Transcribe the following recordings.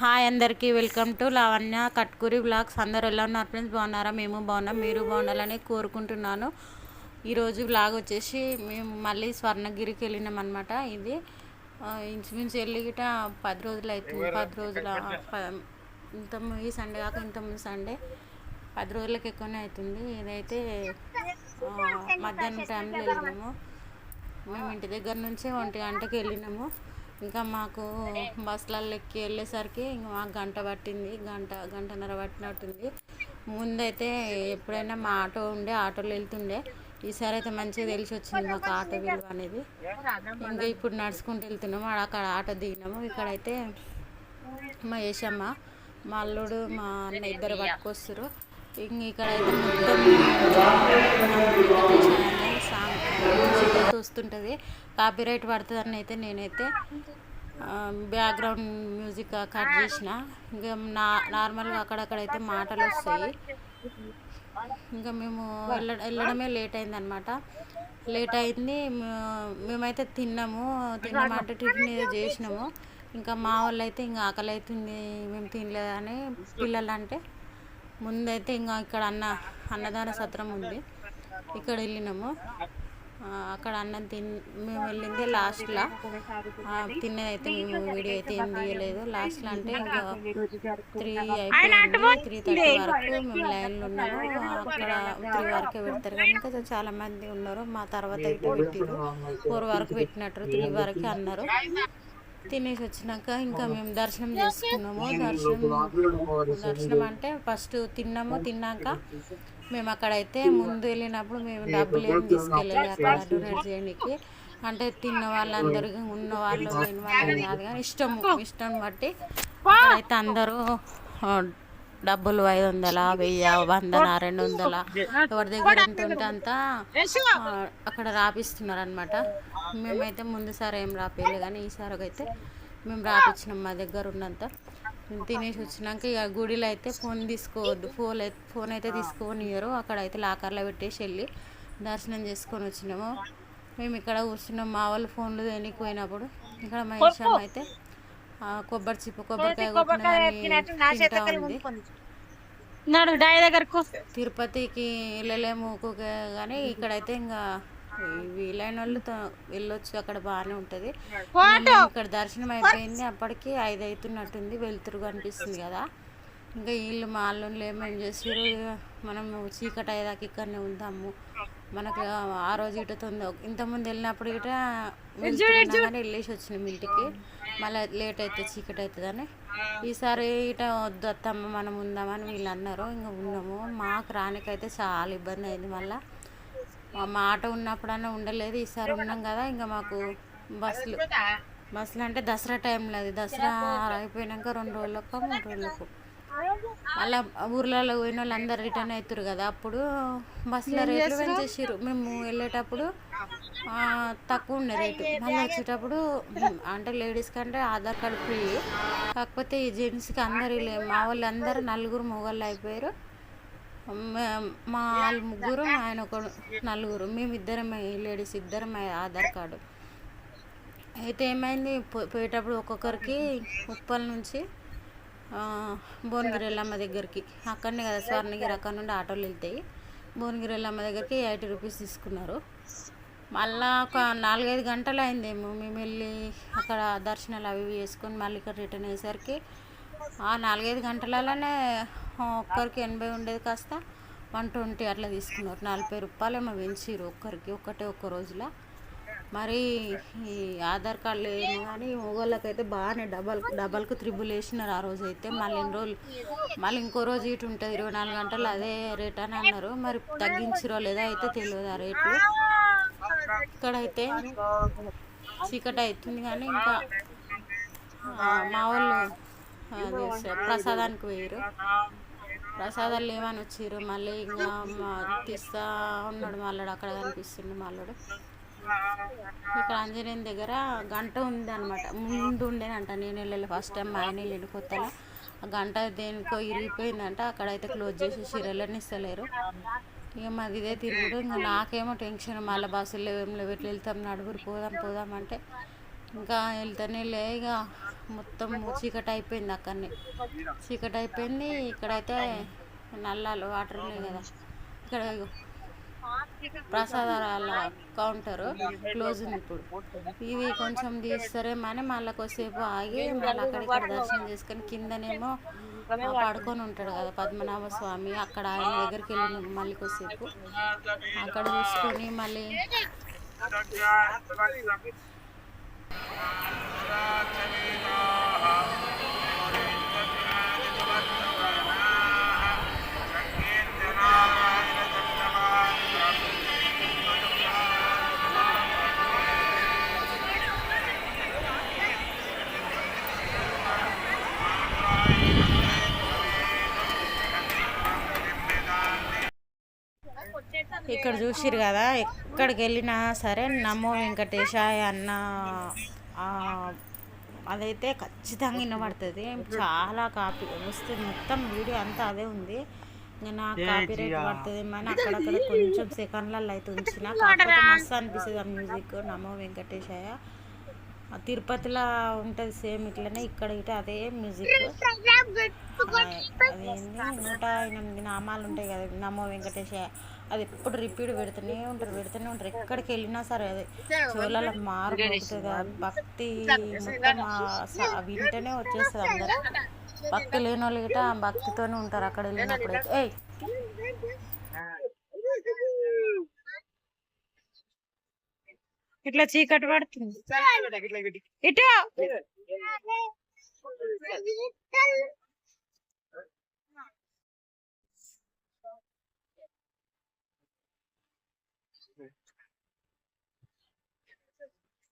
Hi అందరికీ welcome to Lavanya Katkuri blogs అందరు ఎలా ఉన్నారు ఫ్రెండ్స్? బాగున్నారా? మేము బాగున్నాం మీరు బాగుండాలని కోరుకుంటున్నాను. ఈరోజు బ్లాగ్ వచ్చేసి మేము మళ్ళీ స్వర్ణగిరికి వెళ్ళినాం అనమాట ఇది ఇంచుమించు వెళ్ళి గిట పది రోజులు అవుతుంది. పది రోజుల ఇంత ఈ సండే కాక ఇంత ముందు సండే పది రోజులకి ఎక్కువనే అవుతుంది. ఇదైతే మధ్యాహ్నం టైంలో వెళ్ళినాము. మేము ఇంటి దగ్గర నుంచి ఒంటి గంటకి వెళ్ళినాము. ఇంకా మాకు బస్సులలో ఎక్కి వెళ్ళేసరికి ఇంకా మాకు గంట పట్టింది. గంట గంటన్నర పట్టినట్టుంది. ముందైతే ఎప్పుడైనా మా ఆటో ఉండే ఆటోలో వెళ్తుండే. ఈసారి అయితే మంచిగా తెలిసి వచ్చింది మాకు ఆటో విలువ అనేది. ఇంకా ఇప్పుడు నడుచుకుంటూ వెళ్తున్నాము అక్కడ ఆటో దిగినాము. ఇక్కడైతే మా యశమ్మ మా అల్లుడు మా అన్న ఇద్దరు పట్టుకొస్తారు ఇంక ఇక్కడ అయితే మొత్తం చూస్తుంటుంది. కాపీరైట్ పడుతుందని అయితే నేనైతే బ్యాక్గ్రౌండ్ మ్యూజిక్ కట్ చేసిన. ఇంకా నా నార్మల్గా అక్కడక్కడైతే మాటలు వస్తాయి. ఇంకా మేము వెళ్ళ వెళ్ళడమే లేట్ అయిందనమాట లేట్ అయింది మేమైతే తిన్నాము. తిన్నామంటే టిఫిన్ ఏదో చేసినాము. ఇంకా మా వాళ్ళు అయితే ఇంకా ఆకలి అవుతుంది మేము తినలేదని పిల్లలు అంటే ముందైతే ఇంకా ఇక్కడ అన్న అన్నదాన సత్రం ఉంది. ఇక్కడ వెళ్ళినాము. అక్కడ అన్నం తిన్ మేము వెళ్ళింది లాస్ట్లో. తిన్నది అయితే మేము వీడియో అయితే ఏం తీయలేదు. లాస్ట్లో అంటే ఇంకా త్రీ అయిపోయింది. త్రీ థర్టీ వరకు మేము లైన్లో ఉన్నాము. అక్కడ త్రీ వరకే పెడతారు. కానీ ఇంకా చాలా మంది ఉన్నారు. మా తర్వాత అయితే పెట్టారు. ఫోర్ వరకు పెట్టినట్టు త్రీ వరకే అన్నారు. తినేసి వచ్చినాక ఇంకా మేము దర్శనం చేసుకున్నాము. దర్శనం దర్శనం అంటే ఫస్ట్ తిన్నాము. తిన్నాక మేము అక్కడైతే ముందు వెళ్ళినప్పుడు మేము డబ్బులు ఏం తీసుకెళ్ళాలి అక్కడ డొనేట్ చేయడానికి అంటే తిన్న వాళ్ళందరూ ఉన్న వాళ్ళు లేని వాళ్ళు కాదు కానీ ఇష్టం ఇష్టం బట్టి అయితే అందరూ డబ్బులు ఐదు వందల వెయ్యి వందల రెండు వందల ఎవరి దగ్గర ఎంత ఉంటే అంతా ఆ, అక్కడ రాపిస్తున్నారు అనమాట మేమైతే ముందుసారి ఏం రాపియలే కానీ ఈసారి అయితే మేము రాపించినాం మా దగ్గర ఉన్నంత. తినేసి వచ్చినాక ఇక గుడిలో అయితే ఫోన్ తీసుకోవద్దు. ఫోన్ అయితే ఫోన్ అయితే తీసుకోనియరు అక్కడ అయితే లాకర్లో పెట్టేసి వెళ్ళి దర్శనం చేసుకొని వచ్చినాము. మేము ఇక్కడ కూర్చున్నాం. మా వాళ్ళు ఫోన్లు దేనికి పోయినప్పుడు ఇక్కడ మా ఇష్టం అయితే ఆ, కొబ్బరి చిప్ప కొబ్బరికాయ కొట్టిన దాన్ని తింటా ఉంది. నాడు డాయ్ దగ్గరకు తిరుపతికి వెళ్ళలేము కానీ ఇక్కడైతే ఇంకా వీలైన వాళ్ళు త- వెళ్ళొచ్చు అక్కడ బాగానే ఉంటుంది. ఇక్కడ దర్శనం అయిపోయింది అప్పటికి ఐదు అవుతున్నట్టుంది వెలుతురు కనిపిస్తుంది కదా. ఇంకా వీళ్ళు మా అల్లుళ్ళు ఏమేమి చేసారు మనం చీకటి అయ్యేదాకా ఇక్కడనే ఉందాము. మనకు ఆ రోజు ఇట తొందర ఇంతకుముందు వెళ్ళినప్పుడు ఇట వెళ్ళేసి వచ్చినాం ఇంటికి. మళ్ళీ లేట్ అయితే చీకటి అవుతుందని ఈసారి ఇట వద్దు అత్తమ్మ మనం ఉందామని వీళ్ళు అన్నారు. ఇంకా ఉన్నాము. మాకు రానికైతే చాలా ఇబ్బంది అయింది మళ్ళీ. మా ఆటో ఉన్నప్పుడన్నా ఉండలేదు ఈసారి ఉన్నాం కదా ఇంకా మాకు బస్సులు. బస్సులు అంటే దసరా టైంలో అది. దసరా అయిపోయినాక రెండు రోజులకు మూడు రోజులకు. మళ్ళీ ఊర్లలో పోయిన వాళ్ళు అందరు రిటర్న్ అవుతారు కదా అప్పుడు బస్సుల రేట్లు పెంచేసారు మేము వెళ్ళేటప్పుడు తక్కువ ఉండే రేటు. మళ్ళీ వచ్చేటప్పుడు అంటే లేడీస్ కంటే ఆధార్ కార్డు ఫ్రీ. కాకపోతే ఈ జెంట్స్కి అందరు మా వాళ్ళు అందరూ నలుగురు మొగళ్ళు అయిపోయారు. మా వాళ్ళు ముగ్గురు ఆయన ఒక నలుగురు. మేము ఇద్దరం లేడీస్ ఇద్దరం ఆధార్ కార్డు. అయితే ఏమైంది? పో- పోయేటప్పుడు ఒక్కొక్కరికి ఉప్పల్ నుంచి భువనగిరిల్లమ్మ దగ్గరికి. అక్కడనే కదా స్వర్ణగిరి అక్కడ నుండి ఆటోలు వెళ్తాయి. భువనగిరిల్లమ్మ దగ్గరికి ఎయిటీ రూపీస్ తీసుకున్నారు. మళ్ళా ఒక నాలుగైదు గంటలు అయిందేమో మేము వెళ్ళి అక్కడ దర్శనాలు అవి ఇవి చేసుకొని మళ్ళీ ఇక్కడ రిటర్న్ అయ్యేసరికి నాలుగైదు గంటలలోనే ఒక్కరికి ఎనభై ఉండేది కాస్త. వన్ ట్వంటీ అట్లా తీసుకున్నారు. నలభై రూపాయలు ఏమో పెంచిరు ఒక్కరికి ఒక్కటే ఒక్క రోజులో. మరి ఈ ఆధార్ కార్డు ఏమో కానీ మొగోళ్ళకైతే బాగానే డబల్ డబల్కు త్రిబుల్ వేసినారు ఆ రోజు అయితే మళ్ళీ ఎన్ని రోజులు మళ్ళీ ఇంకో రోజు ఇటు ఉంటుంది ఇరవై నాలుగు గంటలు అదే రేట్ అని అన్నారు. మరి తగ్గించరో లేదా అయితే తెలియదు ఆ రేట్లు. ఇక్కడైతే చీకటి అవుతుంది కానీ ఇంకా మా వాళ్ళు అది ప్రసాదానికి పోయారు ప్రసాదాలు లేవని వచ్చిర్రు. మళ్ళీ ఇంకా మా తీస్తా ఉన్నాడు మళ్ళీ అక్కడ కనిపిస్తుంది మళ్ళీ ఇక్కడ ఆంజనేయం దగ్గర గంట ఉంది అనమాట ముందు ఉండేనంట. నేను వెళ్ళాలి ఫస్ట్ టైం. మా ఆయన వెళ్ళిన కొత్తలో. ఆ గంట దేనికో ఇరిగిపోయిందంట. అక్కడైతే క్లోజ్ చేసి చీరలని ఇస్తలేరు. ఇక మాది ఇదే తిరుగుడు. ఇంకా నాకేమో టెన్షన్. మళ్ళీ బస్సులు లేవు. ఏం లేవు. ఎట్లా వెళ్తాం? నడుగురు పోదాం పోదాం అంటే ఇంకా వెళ్తేనే లే ఇక మొత్తం చీకటి అయిపోయింది అక్కడనే. చీకటి అయిపోయింది. ఇక్కడైతే నల్లాలు వాటర్ ఉన్నాయి కదా. ఇక్కడ ప్రసాదాల కౌంటర్ క్లోజ్ ఉంది ఇప్పుడు. ఇవి కొంచెం తీస్తారేమని మళ్ళీ కొద్దిసేపు ఆగి మళ్ళీ అక్కడ ఇక్కడ దర్శనం చేసుకొని కిందనేమో పడుకొని ఉంటాడు కదా పద్మనాభ స్వామి. అక్కడ ఆయన దగ్గరికి వెళ్ళి మళ్ళీ కొద్దిసేపు. అక్కడ చూసుకొని మళ్ళీ ఇక్కడ చూసిరు కదా ఎక్కడికి వెళ్ళినా సరే నమో వెంకటేశాయ అన్న అదైతే ఖచ్చితంగా వినబడుతుంది. చాలా కాపీ వస్తుంది. మొత్తం వీడియో అంతా అదే ఉంది. ఇంకా నా కాపీ రేట్ పడుతుంది. అని అక్కడక్కడ కొంచెం సెకండ్లలో అయితే ఉంచిన. కాకపోతే మస్తు అనిపిస్తుంది ఆ మ్యూజిక్. నమో వెంకటేశాయ. తిరుపతిలో ఉంటుంది సేమ్ ఇట్లనే ఇక్కడ ఇటు అదే మ్యూజిక్. అదేంది? నూట ఎనిమిది నామాలు ఉంటాయి కదా నమో వెంకటేశ అది ఎప్పుడు రిపీట్ పెడుతూనే ఉంటారు పెడుతూనే ఉంటారు. ఎక్కడికి వెళ్ళినా సరే అది. చెవులలో మారు మోగుతుంది ఆ భక్తి మొత్తం వింటేనే వచ్చేస్తుంది అందరు. భక్తి లేని వాళ్ళు గిట ఆ భక్తితోనే ఉంటారు అక్కడ వెళ్ళినప్పుడు ఏయ్! ఇట్లా చీకటి పడుతుంది. ఇటు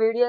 video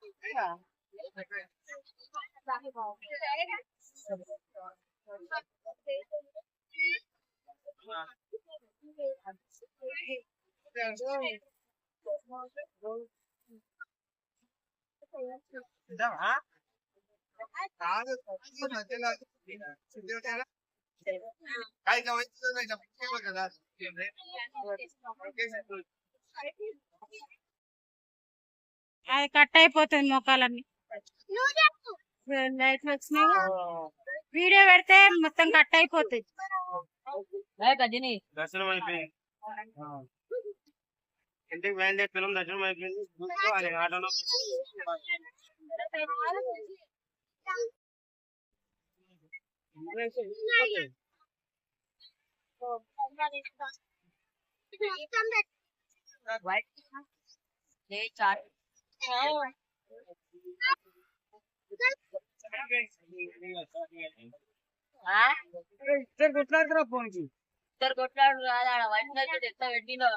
Dạ. Đó, cái này là chỉ tiêu theo đó. Cái cái này là cái là. Cái này. Cái này. అది కట్ అయిపోతుంది మొక్కలన్నీ లైట్లు వచ్చినాయి వీడియో పెడితే మొత్తం కట్ అయిపోతుంది గజని దర్శనం అయిపోయింది ఇంటికి బయలుదేరి పిల్లలు దర్శనం అయిపోయింది చూసుకోవాలి ఆటోలో వైట్ చాట్ ఇద్దరు కొట్లాడుతున్నా ఫోన్కి ఇద్దరు కొట్లాడు కాదు ఎంత పెట్టినో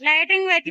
లైటింగ్ పెట్టి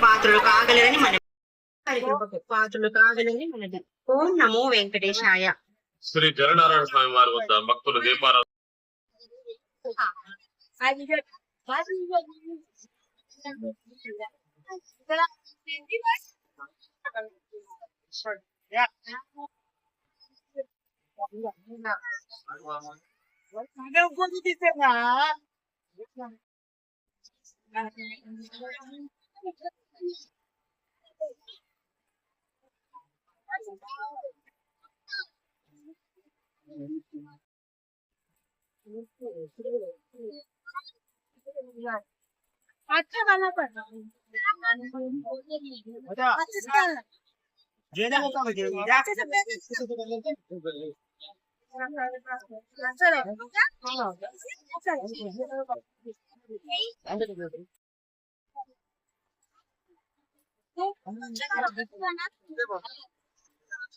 Pak, terlalu kagak liranya mana? పాత్రలు కావాలని మనది. ఓం నమో వెంకటేశాయ. శ్రీ జగన్నారాయణ స్వామి వారి వద్ద భక్తులు దీపారాధన తీసేనా अच्छा गाना पढ़ना अच्छा गाना जे ना होता है जे ना अच्छा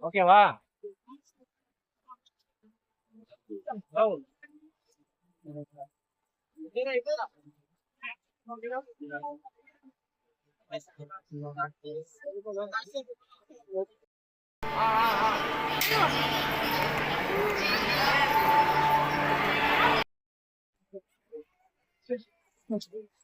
OK 哇！哦，这里边啊，啊啊啊！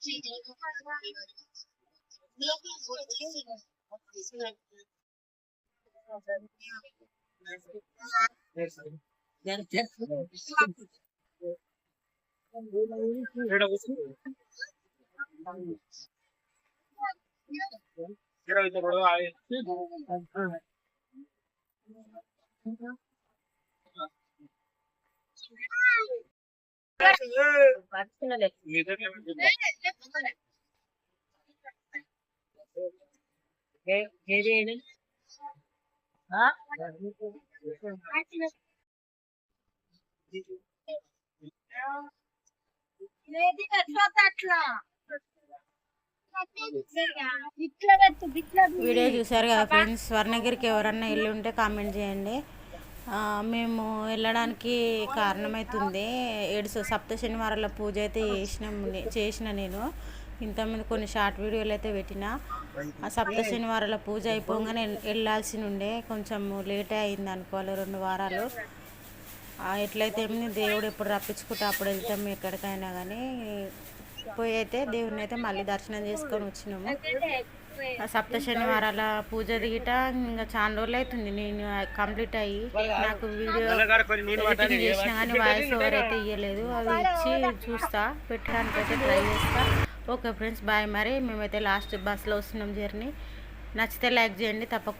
ついてるところがあります。名言を受け継ぐですね。ఇరవై తొమ్మిది వీడియో చూసారు కదా ఫ్రెండ్స్ స్వర్ణగిరికి ఎవరన్నా ఇల్లు ఉంటే కామెంట్ చేయండి. మేము వెళ్ళడానికి కారణమవుతుంది ఏడు సప్త శనివారాల పూజ అయితే చేసిన చేసిన నేను. ఇంతకుముందు కొన్ని షార్ట్ వీడియోలు అయితే పెట్టిన. ఆ సప్త శనివారాల పూజ అయిపోగానే వెళ్ళాల్సి ఉండే కొంచెం లేట్ అయింది అనుకోవాలి రెండు వారాలు. ఎట్లయితే ఏమి దేవుడు ఎప్పుడు రప్పించుకుంటే అప్పుడు వెళ్తాం ఎక్కడికైనా కానీ పోయి అయితే దేవుడిని అయితే మళ్ళీ దర్శనం చేసుకొని వచ్చినాము. సప్త శనివారాల పూజ దిగిట ఇంకా చాలా రోజులు అవుతుంది. నేను కంప్లీట్ అయ్యి నాకు వీడియో ఎడిటింగ్ చేసినా కానీ వాయిస్ ఓవర్ అయితే ఇవ్వలేదు అది ఇచ్చి చూస్తా పెట్టడానికి అయితే ట్రై చేస్తా. ఓకే ఫ్రెండ్స్ బాయ్ మరి. మేమైతే లాస్ట్ బస్సులో వస్తున్నాం జర్నీ. నచ్చితే లైక్ చేయండి తప్పకుండా